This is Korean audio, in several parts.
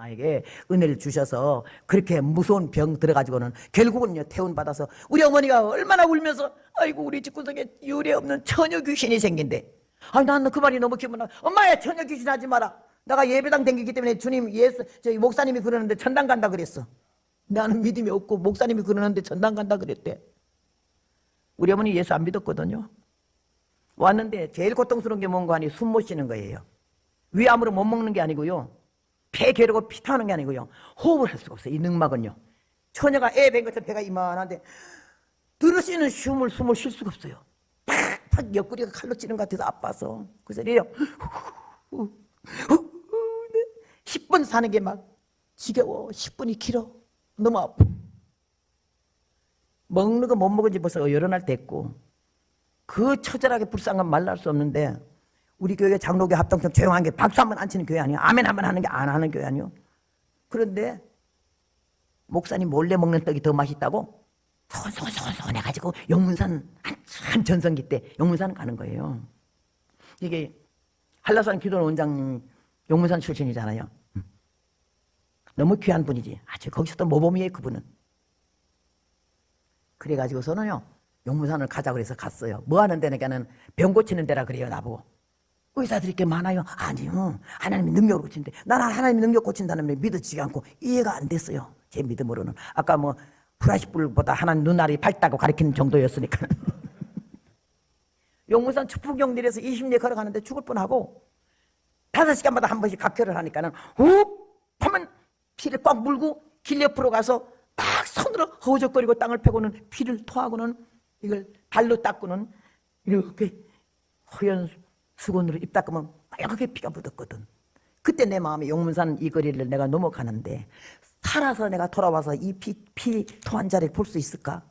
나에게 은혜를 주셔서 그렇게 무서운 병 들어가지고는 결국은요 태운 받아서 우리 어머니가 얼마나 울면서 아이고 우리 집구석에 유례 없는 처녀 귀신이 생긴대. 아니 나는 그 말이 너무 기분 나. 엄마야 처녀 귀신 하지 마라. 내가 예배당 댕기기 때문에 주님 예수 저희 목사님이 그러는데 전당 간다 그랬어. 나는 믿음이 없고 목사님이 그러는데 전당 간다 그랬대. 우리 어머니 예수 안 믿었거든요. 왔는데 제일 고통스러운 게 뭔가 하니 숨 못 쉬는 거예요. 위암으로 못 먹는 게 아니고요. 폐 괴로고 피 타는 게 아니고요. 호흡을 할 수가 없어요. 이 능막은요. 처녀가 애 뵌 것처럼 배가 이만한데 들으시는 숨을 숨을 쉴 수가 없어요. 팍팍 옆구리가 칼로 찌는 것 같아서 아파서 그래서 이래요. 10분 사는 게 막 지겨워. 10분이 길어. 너무 아파. 먹는 거 못 먹은 지 벌써 여러 날 됐고 그 처절하게 불쌍한 할수 없는데 우리 교회 장로교 합동성 조용한 게 박수 한 번 안 치는 교회 아니야 아멘 한 번 하는 게 안 하는 교회 아니요 그런데 목사님 몰래 먹는 떡이 더 맛있다고 소곤소곤소곤 해가지고 용문산 한참 전성기 때 용문산 가는 거예요 이게 한라산 기도원 원장 용문산 출신이잖아요 음. 너무 귀한 분이지 아주 거기서 또 모범이에요 그분은 그래가지고서는요 용문산을 가자 그래서 갔어요. 뭐 하는 데냐는 병 고치는 데라 그래요 나보고. 의사들이 꽤 많아요. 아니요. 하나님이 능력으로 고치는데 나는 하나님이 능력 고친다는 말 믿어지지 않고 이해가 안 됐어요. 제 믿음으로는. 아까 뭐 프라시불보다 하나님 눈알이 밝다고 가리키는 정도였으니까. 용문산 축풍경 내려서 20리 걸어가는데 죽을 뻔하고 다섯 시간마다 한 번씩 각혈을 하니까는 훅 하면 피를 꽉 물고 길 옆으로 가서 딱 손으로 허우적거리고 땅을 패고는 피를 토하고는 이걸 발로 닦고는 이렇게 허연 수건으로 입 닦으면 빨갛게 피가 묻었거든. 그때 내 마음에 용문산 이 거리를 내가 넘어가는데 살아서 내가 돌아와서 이 피, 피 토한 자리를 볼 수 있을까?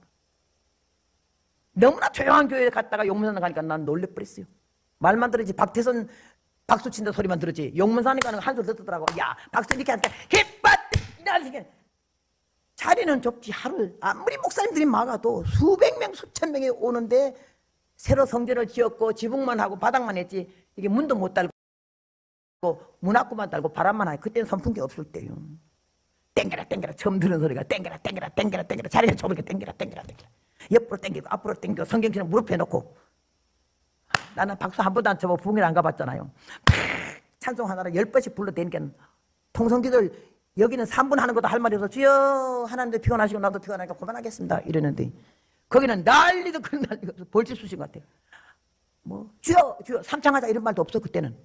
너무나 조용한 교회에 갔다가 용문산 가니까 난 놀래버렸어요. 말만 들었지 박태선 박수 친다 소리만 들었지 용문산에 가는 거 한술 듣더라고. 야 박수 이렇게 하니까 이렇게 자리는 좁지 하루 아무리 목사님들이 막아도 수백 명 수천 명이 오는데 새로 성전을 지었고 지붕만 하고 바닥만 했지 이게 문도 못 달고 문학구만 달고 바람만 하고 그때는 선풍기 없을 때요. 땡겨라 땡겨라 처음 들은 소리가 땡겨라 땡겨라 땡겨라 땡겨라 자리가 좁으니까 땡겨라 땡겨라 땡겨라 옆으로 땡기고 앞으로 땡기고 성경처럼 무릎에 놓고 나는 박수 한 번도 안 쳐보고 부흥회를 안 가봤잖아요. 찬송 하나를 열 번씩 불러대니까 통성기들 여기는 3분 하는 것도 할 말이 없어. 주여 하나님도 피곤하시고 나도 피곤하니까 그만하겠습니다. 이러는데 거기는 난리도 그런 난리가. 벌집 수신 것 같아. 뭐 주여 주여 삼창하자 이런 말도 없어 그때는.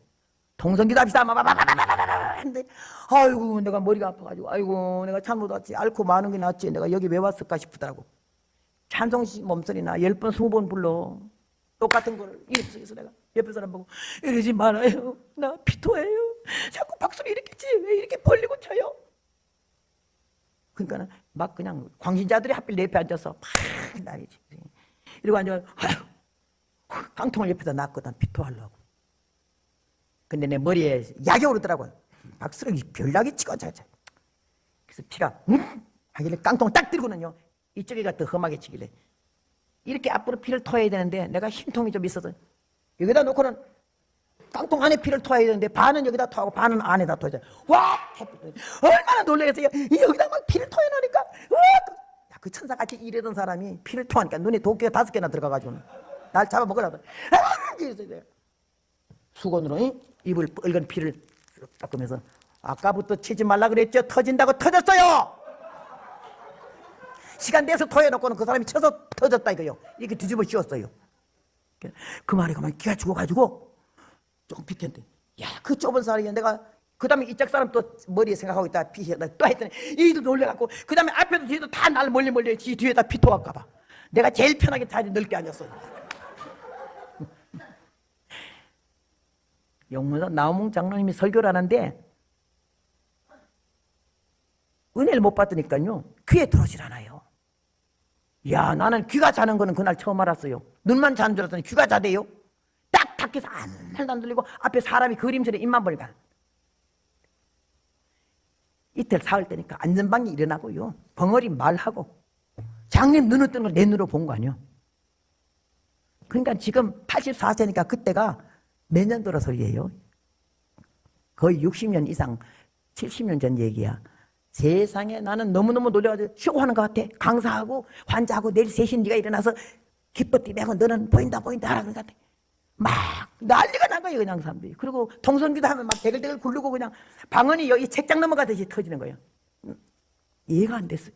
동성기도 합시다. 마바바바바바바바 했는데 아이고 내가 머리가 아파가지고 아이고 내가 잘못 왔지 앓고 마는 게 낫지 내가 여기 왜 왔을까 싶더라고. 찬송 몸소리나 열 번, 스무 번 불러. 똑같은 거를 해서 내가 옆에 사람 보고 이러지 말아요. 나 피토해요. 자꾸 박수를 이렇게 치. 왜 이렇게 벌리고 쳐요? 그러니까는 막 그냥 광신자들이 하필 내 옆에 앉아서 막 난리지. 이러고 앉아 깡통을 옆에다 놨거든 피토하려고. 근데 내 머리에 약이 오르더라고요. 박수를 별나게 앉아. 그래서 피가 음 하길래 깡통을 딱 들고는요. 이쪽에 가 더 험하게 치길래 이렇게 앞으로 피를 토해야 되는데 내가 힘통이 좀 있어서 여기다 놓고는 깡통 안에 피를 토해야 되는데 반은 여기다 토하고 반은 안에다 토하자. 와! 얼마나 놀라겠어요. 여기다 막 피를 토해놓으니까 야, 그 천사같이 일하던 사람이 피를 토하니까 눈에 도끼가 다섯 개나 들어가가지고 날 잡아먹으려고. 수건으로 이? 입을 뻘건 피를 쭉 닦으면서 아까부터 치지 말라 그랬죠. 터진다고 터졌어요. 시간 내서 토해놓고는 그 사람이 쳐서 터졌다 이거요. 이렇게 뒤집어 씌웠어요. 그 말이 그만 기가 죽어가지고 조금 비켰는데 야 그 좁은 사람이 내가 그 다음에 이쪽 사람 또 머리에 생각하고 있다. 피해다 또 했더니 이도 놀래갖고 그 다음에 앞에도 뒤에도 다 날 멀리 멀리 지. 뒤에다 피 토할까봐. 내가 제일 편하게 자리 넓게 앉았어. 영문사 나무몽 장로님이 설교를 하는데 은혜를 못 받으니까요 귀에 들어오질 않아요. 야 나는 귀가 자는 거는 그날 처음 알았어요. 눈만 자는 줄 알았더니 귀가 자대요. 딱 밖에서 아무 말도 안 들리고 앞에 사람이 그림처럼 입만 벌니까 이틀 사흘 때니까 안전방이 일어나고요 벙어리 말하고 장님 눈을 뜨는 걸 내 눈으로 본 거 아니요 그러니까 지금 84세니까 그때가 몇 년도라 소리예요 거의 60년 이상 70년 전 얘기야. 세상에 나는 너무너무 놀래가지고 쇼 하는 것 같아. 강사하고 환자하고 내일 셋이 네가 일어나서 기뻐 뛰면 너는 보인다 보인다 하라는 것 같아. 막 난리가 난 거예요 그냥 사람들이. 그리고 동성기도 하면 막 대글대글 굴르고 그냥 방언이 여기 책장 넘어가듯이 터지는 거예요. 음, 이해가 안 됐어요.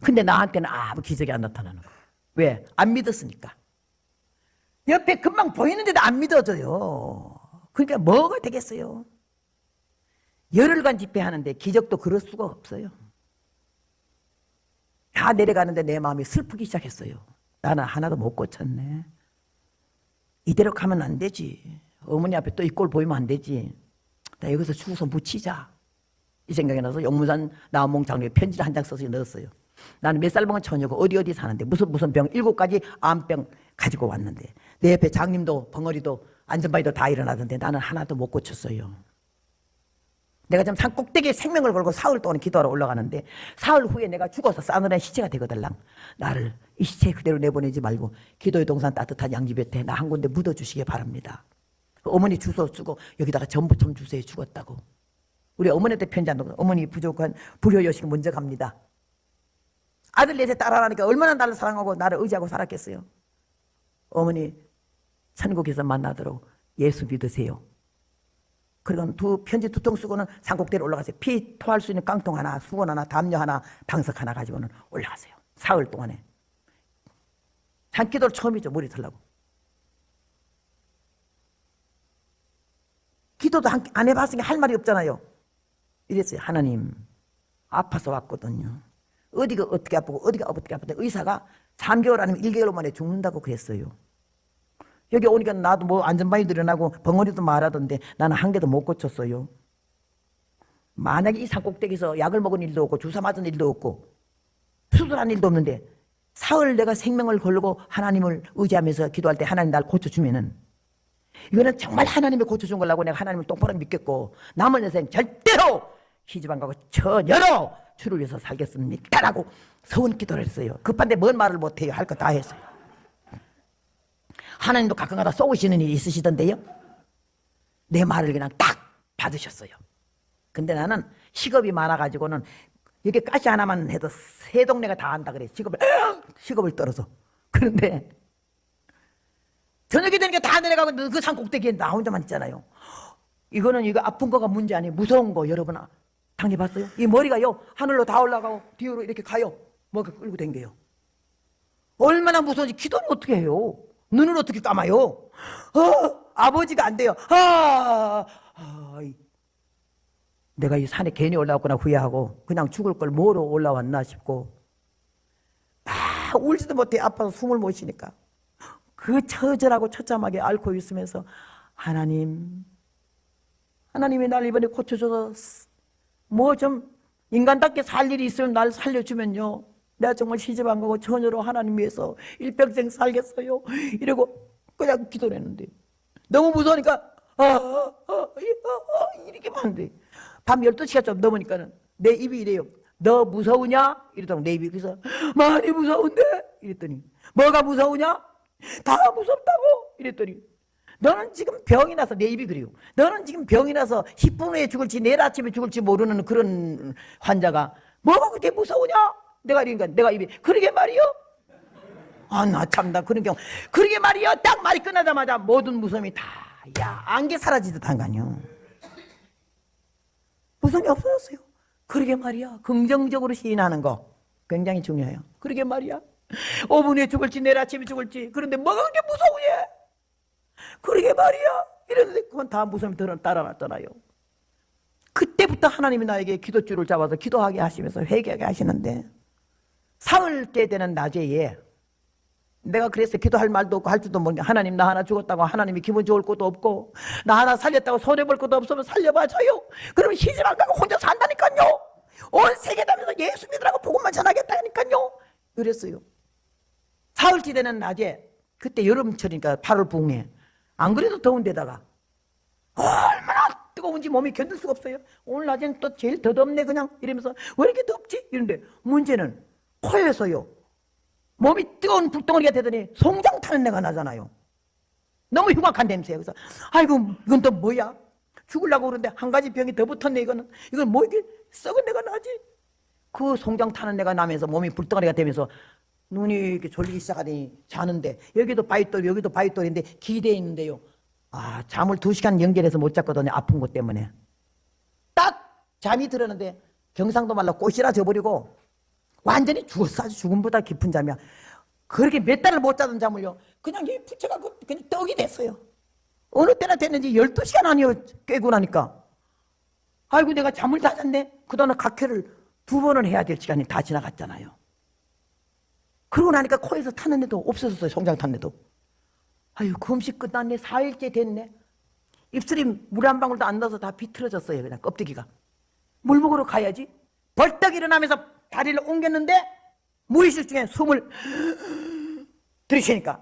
근데 나한테는 아무 기적이 안 나타나는 거예요. 왜? 안 믿었으니까. 옆에 금방 보이는데도 안 믿어져요. 그러니까 뭐가 되겠어요? 열흘간 집회하는데 기적도 그럴 수가 없어요. 다 내려가는데 내 마음이 슬프기 시작했어요. 나는 하나도 못 고쳤네. 이대로 가면 안 되지. 어머니 앞에 또 이 꼴 보이면 안 되지. 나 여기서 죽어서 묻히자. 이 생각이 나서 영무산 나무몽 장로에 편지를 한 장 써서 넣었어요. 나는 몇 살 먹은 처녀고 어디 어디 사는데 무슨 무슨 병 일곱 가지 암병 가지고 왔는데 내 옆에 장님도 벙어리도 안전바위도 다 일어나던데 나는 하나도 못 고쳤어요. 내가 지금 산 꼭대기에 생명을 걸고 사흘 동안 기도하러 올라가는데 사흘 후에 내가 죽어서 싸늘한 시체가 되거들랑 나를 이 시체 그대로 내보내지 말고 기도의 동산 따뜻한 양지볕에 나 한 군데 묻어주시기 바랍니다. 그 어머니 주소 쓰고 여기다가 전부 좀 주세요 죽었다고. 우리 어머니한테 편지 안 넣고 어머니 부족한 불효 여식 먼저 갑니다. 아들 넷에 따라하니까 얼마나 나를 사랑하고 나를 의지하고 살았겠어요. 어머니 천국에서 만나도록 예수 믿으세요. 그리고 두 편지 두 통 쓰고는 산꼭대로 올라가세요. 피 토할 수 있는 깡통 하나, 수건 하나, 담요 하나, 방석 하나 가지고는 올라가세요. 사흘 동안에. 산기도를 처음이죠. 머리 털라고. 기도도 한- 안 해봤으니까 할 말이 없잖아요. 이랬어요. 하나님, 아파서 왔거든요. 어디가 어떻게 아프고 어디가 어떻게 아픈데 의사가 3개월 아니면 1개월 만에 죽는다고 그랬어요. 여기 오니까 나도 뭐 안전바위 늘어나고 벙어리도 말하던데 나는 한 개도 못 고쳤어요. 만약에 이 산꼭대기에서 약을 먹은 일도 없고 주사 맞은 일도 없고 수술한 일도 없는데 사흘 내가 생명을 걸고 하나님을 의지하면서 기도할 때 하나님 날 고쳐주면은 이거는 정말 하나님이 고쳐준 걸라고 내가 하나님을 똑바로 믿겠고 남은 인생 절대로 시집 안 가고 처녀로 주를 위해서 살겠습니다라고 서원 기도를 했어요. 급한데 뭔 말을 못해요. 할 거 다 했어요. 하나님도 가끔가다 쏘시는 일이 있으시던데요. 내 말을 그냥 딱 받으셨어요. 근데 나는 직업이 많아가지고는 이게 가시 하나만 해도 세 동네가 다 안다 그래. 직업을 직업을 떨어서. 그런데 저녁이 되니까 다 내려가고 그 산 꼭대기에 나 혼자만 있잖아요. 이거는 이거 아픈 거가 문제 아니에요. 무서운 거 여러분 당해봤어요? 이 머리가요 하늘로 다 올라가고 뒤로 이렇게 가요. 뭐가 끌고 댕겨요. 얼마나 무서운지 기도는 어떻게 해요? 눈을 어떻게 감아요? 어, 아버지가 안 돼요. 아, 아, 이- 내가 이 산에 괜히 올라왔구나 후회하고 그냥 죽을 걸 뭐로 올라왔나 싶고 아, 울지도 못해 아파서 숨을 못 쉬니까 그 처절하고 처참하게 앓고 있으면서 하나님 하나님이 날 이번에 고쳐줘서 뭐 좀 인간답게 살 일이 있으면 날 살려주면요. 내가 정말 시집 안 가고 처녀로 하나님 위해서 일평생 살겠어요. 이러고 그냥 기도를 했는데 너무 무서우니까 아, 아, 아, 아, 아, 이렇게만 안 돼. 밤 12시가 좀 넘으니까는 내 입이 이래요. 너 무서우냐? 이러더니 내 입이 그래서 많이 무서운데? 이랬더니 뭐가 무서우냐? 다 무섭다고? 이랬더니 너는 지금 병이 나서 내 입이 그래요. 너는 지금 병이 나서 10분 후에 죽을지 내일 아침에 죽을지 모르는 그런 환자가 뭐가 그렇게 무서우냐? 내가 이러니까 내가 입이 그러게 말이요. 아 나 참나 그런 경우 그러게 말이요. 딱 말이 끝나자마자 모든 무서움이 다야 안개 사라지듯 한거 아니요. 무서움이 없어졌어요. 그러게 말이야. 긍정적으로 시인하는 거 굉장히 중요해요. 그러게 말이야. 5분 후에 죽을지 내일 아침에 죽을지 그런데 뭐가 그렇게 무서우냐? 그러게 말이야. 이랬는데 그건 다 무서움이 들어 따라놨잖아요. 그때부터 하나님이 나에게 기도줄을 잡아서 기도하게 하시면서 회개하게 하시는데 사흘째 되는 낮에 내가 그래서 기도할 말도 없고 할 줄도 모르게 하나님 나 하나 죽었다고 하나님이 기분 좋을 것도 없고 나 하나 살렸다고 손해볼 것도 없으면 살려봐줘요. 그러면 시집 안 가고 혼자 산다니까요. 온 세계 다면서 예수 믿으라고 복음만 전하겠다니까요. 그랬어요. 사흘째 되는 낮에 그때 여름철이니까 8월 붕에 안 그래도 더운데다가 얼마나 뜨거운지 몸이 견딜 수가 없어요. 오늘 낮에는 또 제일 더 덥네 그냥 이러면서 왜 이렇게 덥지? 이런데 문제는 코에서요. 몸이 뜨거운 불덩어리가 되더니 송장 타는 내가 나잖아요. 너무 흉악한 냄새예요. 그래서 아이고 이건 또 뭐야? 죽으려고 그러는데 한 가지 병이 더 붙었네 이거는 이건 뭐 이게 썩은 내가 나지 그 송장 타는 내가 나면서 몸이 불덩어리가 되면서 눈이 이렇게 졸리기 시작하더니 자는데 여기도 바위돌 여기도 바위돌인데 기대에 있는데요 아 잠을 두 시간 연결해서 못 잤거든요 아픈 것 때문에 딱 잠이 들었는데 경상도 말로 꽃이라 져버리고 완전히 죽었어. 아주 죽음보다 깊은 잠이야. 그렇게 몇 달을 못 자던 잠을요. 그냥 이 부채가 그- 그냥 떡이 됐어요. 어느 때나 됐는지 12시간 아니요. 깨고 나니까. 아이고 내가 잠을 다 잤네. 그동안 각혈을 두 번은 해야 될 시간이 다 지나갔잖아요. 그러고 나니까 코에서 타는 애도 없어졌어요. 송장 타는 애도. 아유 금식 끝났네. 4일째 됐네. 입술이 물 한 방울도 안 넣어서 다 비틀어졌어요. 그냥 껍데기가. 물 먹으러 가야지. 벌떡 일어나면서 다리를 옮겼는데 무의식 중에 숨을 들이쉬니까.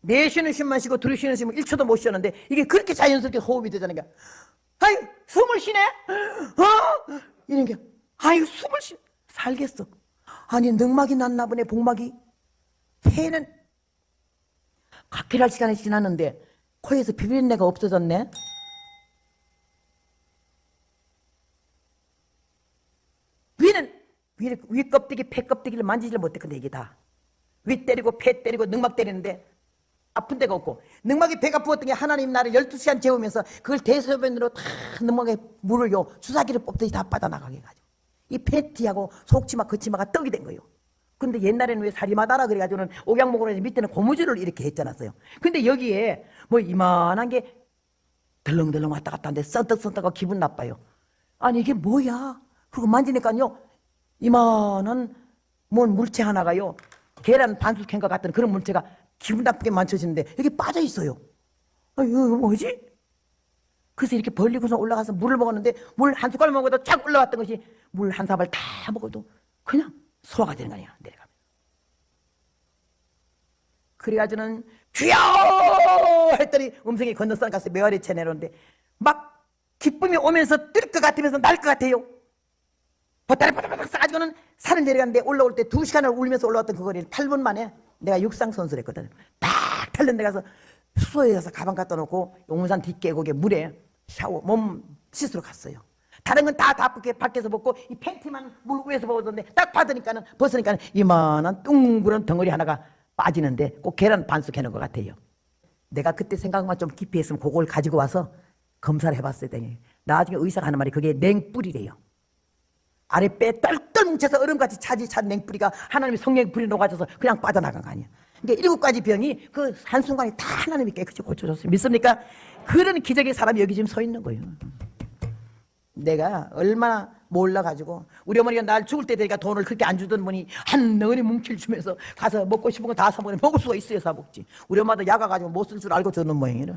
내쉬는 숨만 쉬고 들이쉬는 숨을 1초도 못 쉬었는데 이게 그렇게 자연스럽게 호흡이 되자는 게 아유 숨을 쉬네? 어? 이런 게 아유 숨을 쉬 살겠어. 아니 늑막이 났나 보네 복막이. 새는 각혈할 시간이 지났는데 코에서 비린내가 없어졌네 위는 위, 위 껍데기 폐 껍데기를 만지질 못했거든 이게 다. 위 때리고 폐 때리고 늑막 때리는데 아픈 데가 없고. 늑막이 배가 부었던 게 하나님 나를 12시간 재우면서 그걸 대소변으로 다 늑막에 물을 요 주사기를 뽑듯이 다 빠져나가게 해가지고. 이 팬티하고 속치마 그치마가 떡이 된 거예요. 근데 옛날에는 왜 살이 마다라 그래가지고는 옥양 먹으러 해서 밑에는 고무줄을 이렇게 했잖았어요. 근데 여기에 뭐 이만한 게 덜렁덜렁 왔다 갔다 하는데 썬떡썬떡하고 기분 나빠요. 아니 이게 뭐야? 그리고 만지니까요 이만한 뭔 물체 하나가요 계란 반숙한 것 같은 그런 물체가 기분 나쁘게 만져지는데 여기 빠져 있어요. 아 이거 뭐지? 그래서 이렇게 벌리고서 올라가서 물을 먹었는데 물 한 숟갈 먹어도 쫙 올라왔던 것이 물 한 사발 다 먹어도 그냥 소화가 되는 거 아니야 내려가면. 그래가지고는 주여! 했더니 음성이 건너선 가서 메아리 쳐 내려오는데 막 기쁨이 오면서 뜰 것 같으면서 날 것 같아요 보따리 바닥바닥 싸가지고는 산을 내려갔는데 올라올 때 두 시간을 울면서 올라왔던 그 거리를 8분 만에 내가 육상 선수를 했거든. 딱 탈른 데 가서 수소에 가서 가방 갖다 놓고 용문산 뒷계곡에 물에 샤워 몸 씻으러 갔어요. 다른 건 다 다쁘게 밖에서 벗고 이 팬티만 물 위에서 벗었는데 딱 받으니까는 벗으니까는 이만한 둥그런 덩어리 하나가 빠지는데 꼭 계란 반숙 해 놓은 것 같아요. 내가 그때 생각만 좀 깊이 했으면 그걸 가지고 와서 검사를 해봤어야 되니 나중에 의사가 하는 말이 그게 냉불이래요. 아래 뼈 똘똘 뭉쳐서 얼음같이 차지 찬 냉뿌리가 하나님의 성령의 불이 녹아져서 그냥 빠져나간 거 아니야. 그러니까 일곱 가지 병이 그 한순간에 다 하나님이 깨끗이 고쳐줬어요. 믿습니까? 그런 기적의 사람이 여기 지금 서 있는 거예요. 내가 얼마나 몰라가지고 우리 어머니가 날 죽을 때 되니까 돈을 그렇게 안 주던 분이 한 덩어리 뭉칠 주면서 가서 먹고 싶은 거 다 사먹으면 먹을 수가 있어야 사 먹지. 우리 엄마도 야가 가지고 못 쓸 줄 알고 줬는 모양이라.